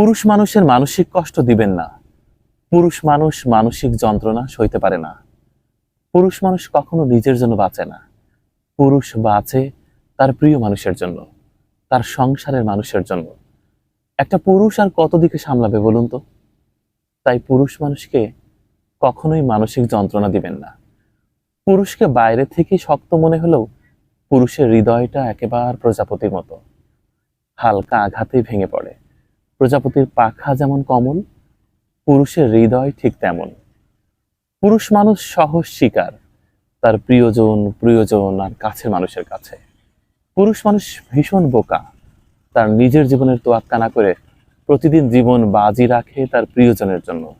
পুরুষ মানুষের মানসিক কষ্ট দিবেন না। পুরুষ মানুষ মানসিক যন্ত্রণা সইতে পারে না। পুরুষ মানুষ কখনো নিজের জন্য বাঁচে না। পুরুষ বাঁচে তার প্রিয় মানুষের জন্য, তার সংসারের মানুষের জন্য। একটা পুরুষ আর কত দিকে সামলাবে বলুন তো? তাই পুরুষ মানুষকে কখনোই মানসিক যন্ত্রণা দিবেন না। পুরুষকে বাইরে থেকে শক্ত মনে হলেও পুরুষের হৃদয়টা একেবারে প্রজাপতির মতো। হালকা আঘাতেই ভেঙে পড়ে। প্রজাপতির পাখা যেমন কমল পুরুষের হৃদয় ঠিক তেমন। পুরুষ মানুষ সহজ শিকার, তার প্রিয়জন প্রিয়জন আর কাছের মানুষের কাছে। পুরুষ মানুষ ভীষণ বোকা, তার নিজের জীবনের তোয়াক্কা না করে প্রতিদিন জীবন বাজি রাখে তার প্রিয়জনের জন্য,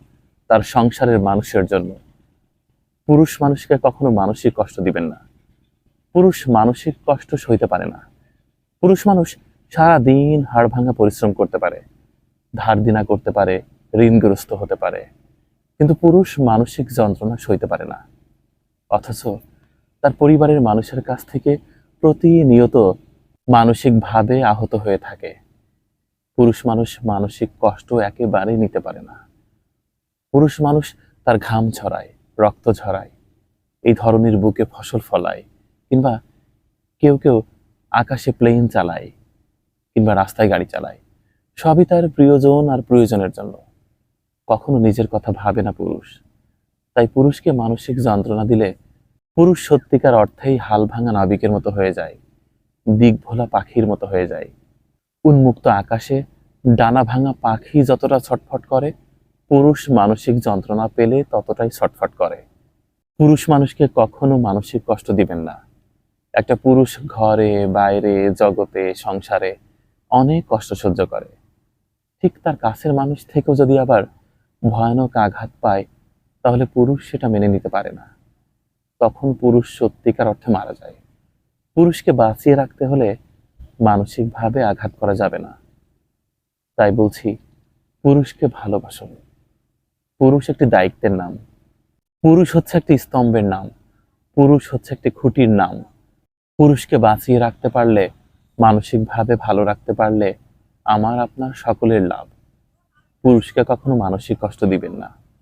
তার সংসারের মানুষের জন্য। পুরুষ মানুষকে কখনো মানসিক কষ্ট দিবেন না। পুরুষ মানসিক কষ্ট সইতে পারে না। পুরুষ মানুষ সারা দিন হাড় ভাঙা পরিশ্রম করতে পারে। ধার দিনা করতে পারে, ঋণগ্রস্ত হতে পারে। কিন্তু পুরুষ মানসিক যন্ত্রণা সইতে পারে না। অথচ তার পরিবারের মানুষের কাছ থেকে প্রতিনিয়ত মানসিকভাবে আহত হয়ে থাকে। পুরুষ মানুষ মানসিক কষ্ট একেবারেই নিতে পারে না। পুরুষ মানুষ তার ঘাম ছড়ায়, রক্ত ঝরায়, এই ধরনের বুকে ফসল ফলায়, কিংবা কেউ কেউ আকাশে প্লেন চালায়, কিংবা রাস্তায় গাড়ি চালায়। সবই তার প্রিয়জন আর প্রয়োজনের জন্য। কখনো নিজের কথা ভাবে না পুরুষ। তাই পুরুষকে মানসিক যন্ত্রণা দিলে পুরুষ সত্যিকার অর্থেই হাল ভাঙা নাবিকের মতো হয়ে যায় দিক ভোলা পাখির মতো হয়ে যায়। উন্মুক্ত আকাশে ডানা ভাঙা পাখি যতটা ছটফট করে, পুরুষ মানসিক যন্ত্রণা পেলে ততটাই ছটফট করে। পুরুষ মানুষকে কখনো মানসিক কষ্ট দিবেন না। একটা পুরুষ ঘরে, বাইরে, জগতে, সংসারে অনেক কষ্ট সহ্য করে। ঠিক তার কাছের মানুষ থেকেও যদি আবার ভয়ানক আঘাত পায়, তাহলে পুরুষ সেটা মেনে নিতে পারে না। তখন পুরুষ সত্যিকার অর্থে মারা যায়। পুরুষকে বাঁচিয়ে রাখতে হলে মানসিকভাবে আঘাত করা যাবে না। তাই বলছি, পুরুষকে ভালোবাসুন পুরুষ একটি দায়িত্বের নাম। পুরুষ হচ্ছে একটি স্তম্ভের নাম। পুরুষ হচ্ছে একটি খুঁটির নাম। পুরুষকে বাঁচিয়ে রাখতে পারলে, মানসিকভাবে ভালো রাখতে পারলে আমার আপনার সকলের লাভ। পুরুষকে কখনো মানসিক কষ্ট দিবেন না।